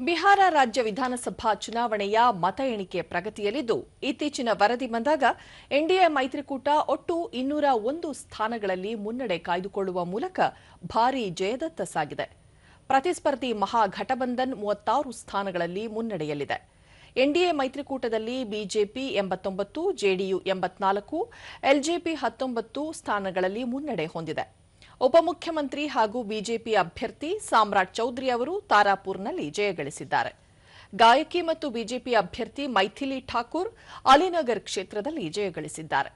ಬಿಹಾರ ರಾಜ್ಯ ವಿಧಾನಸಭಾ ಚುನಾವಣೆಯ ಮತ ಎಣಿಕೆ ಪ್ರಗತಿಯಲ್ಲಿದ್ದು, ಇತ್ತೀಚಿನ ವರದಿ ಬಂದಾಗ ಎನ್ಡಿಎ ಮೈತ್ರಿಕೂಟ ಒಟ್ಟು ಇನ್ನೂರ ಒಂದು ಸ್ಥಾನಗಳಲ್ಲಿ ಮುನ್ನಡೆ ಕಾಯ್ದುಕೊಳ್ಳುವ ಮೂಲಕ ಭಾರೀ ಜಯದತ್ತ ಸಾಗಿದೆ. ಪ್ರತಿಸ್ಪರ್ಧಿ ಮಹಾಘಟಬಂಧನ್ ಮೂವತ್ತಾರು ಸ್ಥಾನಗಳಲ್ಲಿ ಮುನ್ನಡೆಯಲ್ಲಿದೆ. ಎನ್ಡಿಎ ಮೈತ್ರಿಕೂಟದಲ್ಲಿ ಬಿಜೆಪಿ ಎಂಬತ್ತೊಂಬತ್ತು ಜೆಡಿಯು ಎಂಬತ್ನಾಲ್ಕು ಎಲ್ಜೆಪಿ ಹತ್ತೊಂಬತ್ತು ಸ್ಥಾನಗಳಲ್ಲಿ ಮುನ್ನಡೆ ಹೊಂದಿದೆ. ಉಪಮುಖ್ಯಮಂತ್ರಿ ಹಾಗೂ ಬಿಜೆಪಿ ಅಭ್ಯರ್ಥಿ ಸಾಮ್ರಾಟ್ ಚೌಧರಿ ಅವರು ತಾರಾಪುರ್ನಲ್ಲಿ ಜಯಗಳಿಸಿದ್ದಾರೆ ಗಾಯಕಿ ಮತ್ತು ಬಿಜೆಪಿ ಅಭ್ಯರ್ಥಿ ಮೈಥಿಲಿ ಠಾಕೂರ್ ಅಲಿನಗರ್ ಕ್ಷೇತ್ರದಲ್ಲಿ ಜಯಗಳಿಸಿದ್ದಾರೆ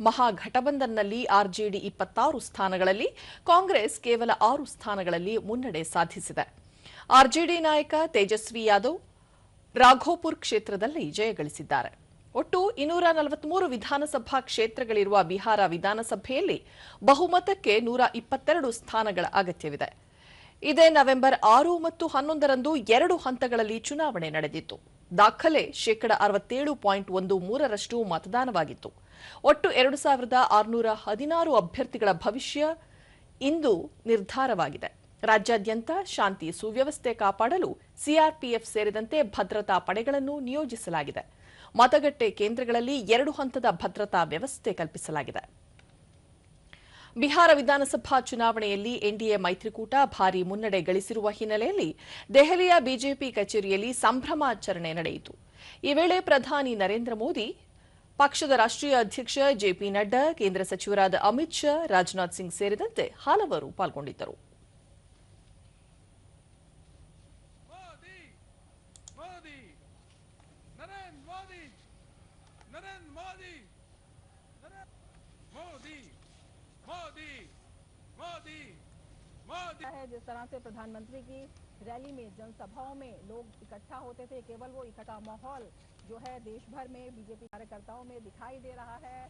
ಮಹಾಘಟಬಂಧನ್ನಲ್ಲಿ ಆರ್ಜೆಡಿ ಇಪ್ಪತ್ತಾರು ಸ್ಥಾನಗಳಲ್ಲಿ, ಕಾಂಗ್ರೆಸ್ ಕೇವಲ ಆರು ಸ್ಥಾನಗಳಲ್ಲಿ ಮುನ್ನಡೆ ಸಾಧಿಸಿದೆ. ಆರ್ಜೆಡಿ ನಾಯಕ ತೇಜಸ್ವಿ ಯಾದವ್ ರಾಘೋಪುರ್ ಕ್ಷೇತ್ರದಲ್ಲಿ ಜಯಗಳಿಸಿದ್ದಾರೆ ಒಟ್ಟು ಇನ್ನೂರ ನಲವತ್ಮೂರು ವಿಧಾನಸಭಾ ಕ್ಷೇತ್ರಗಳಿರುವ ಬಿಹಾರ ವಿಧಾನಸಭೆಯಲ್ಲಿ ಬಹುಮತಕ್ಕೆ ನೂರ ಇಪ್ಪತ್ತೆರಡು ಸ್ಥಾನಗಳ ಅಗತ್ಯವಿದೆ. ಇದೇ ನವೆಂಬರ್ ಆರು ಮತ್ತು ಹನ್ನೊಂದರಂದು ಎರಡು ಹಂತಗಳಲ್ಲಿ ಚುನಾವಣೆ ನಡೆದಿತ್ತು. ದಾಖಲೆ ಶೇಕಡ ಅರವತ್ತೇಳು ಪಾಯಿಂಟ್ ಒಂದು ಮೂರರಷ್ಟು ಮತದಾನವಾಗಿತ್ತು. ಒಟ್ಟು ಎರಡು ಸಾವಿರದ ಆರುನೂರ ಹದಿನಾರು ಅಭ್ಯರ್ಥಿಗಳ ಭವಿಷ್ಯ ಇಂದು ನಿರ್ಧಾರವಾಗಿದೆ. ರಾಜ್ಯಾದ್ಯಂತ ಶಾಂತಿ ಸುವ್ಯವಸ್ಥೆ ಕಾಪಾಡಲು ಸಿಆರ್ಪಿಎಫ್ ಸೇರಿದಂತೆ ಭದ್ರತಾ ಪಡೆಗಳನ್ನು ನಿಯೋಜಿಸಲಾಗಿದೆ. ಮತಗಟ್ಟೆ ಕೇಂದ್ರಗಳಲ್ಲಿ ಎರಡು ಹಂತದ ಭದ್ರತಾ ವ್ಯವಸ್ಥೆ ಕಲ್ಪಿಸಲಾಗಿದೆ. ಬಿಹಾರ ವಿಧಾನಸಭಾ ಚುನಾವಣೆಯಲ್ಲಿ ಎನ್ಡಿಎ ಮೈತ್ರಿಕೂಟ ಭಾರೀ ಮುನ್ನಡೆ ಗಳಿಸಿರುವ ಹಿನ್ನೆಲೆಯಲ್ಲಿ ದೆಹಲಿಯ ಬಿಜೆಪಿ ಕಚೇರಿಯಲ್ಲಿ ಸಂಭ್ರಮಾಚರಣೆ ನಡೆಯಿತು. ಈ ವೇಳೆ ಪ್ರಧಾನಿ ನರೇಂದ್ರ ಮೋದಿ, ಪಕ್ಷದ ರಾಷ್ಟ್ರೀಯ ಅಧ್ಯಕ್ಷ ಜೆಪಿ ನಡ್ಡಾ, ಕೇಂದ್ರ ಸಚಿವರಾದ ಅಮಿತ್ ಶಾ, ರಾಜನಾಥ್ ಸಿಂಗ್ ಸೇರಿದಂತೆ ಹಲವರು ಪಾಲ್ಗೊಂಡಿದ್ದರು. नरेंद्र मोदी मोदी मोदी मोदी मोदी। है जिस तरह से प्रधानमंत्री की रैली में जनसभाओं में लोग इकट्ठा होते थे, केवल वो इकट्ठा माहौल जो है देश भर में बीजेपी कार्यकर्ताओं में दिखाई दे रहा है।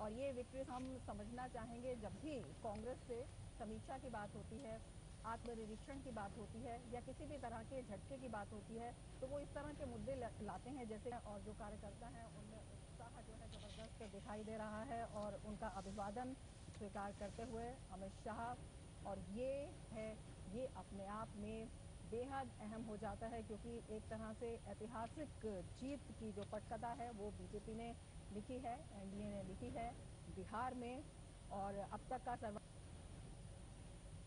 और ये विक्ट्री हम समझना चाहेंगे जब भी कांग्रेस से समीक्षा की बात होती है। आत्मनिरीक्षण की बात होती है या किसी भी तरह के झटके की बात होती है तो वो इस तरह के मुद्दे लाते हैं, जैसे और जो कार्यकर्ता हैं, उनमें उत्साह जो है ज़बरदस्त दिखाई दे रहा है और उनका अभिवादन स्वीकार करते हुए अमित शाह, और ये है, ये अपने आप में बेहद अहम हो जाता है क्योंकि एक तरह से ऐतिहासिक जीत की जो पटकथा है, वो बीजेपी ने लिखी है, एनडीए ने लिखी है, बिहार में, और अब तक का सर्वा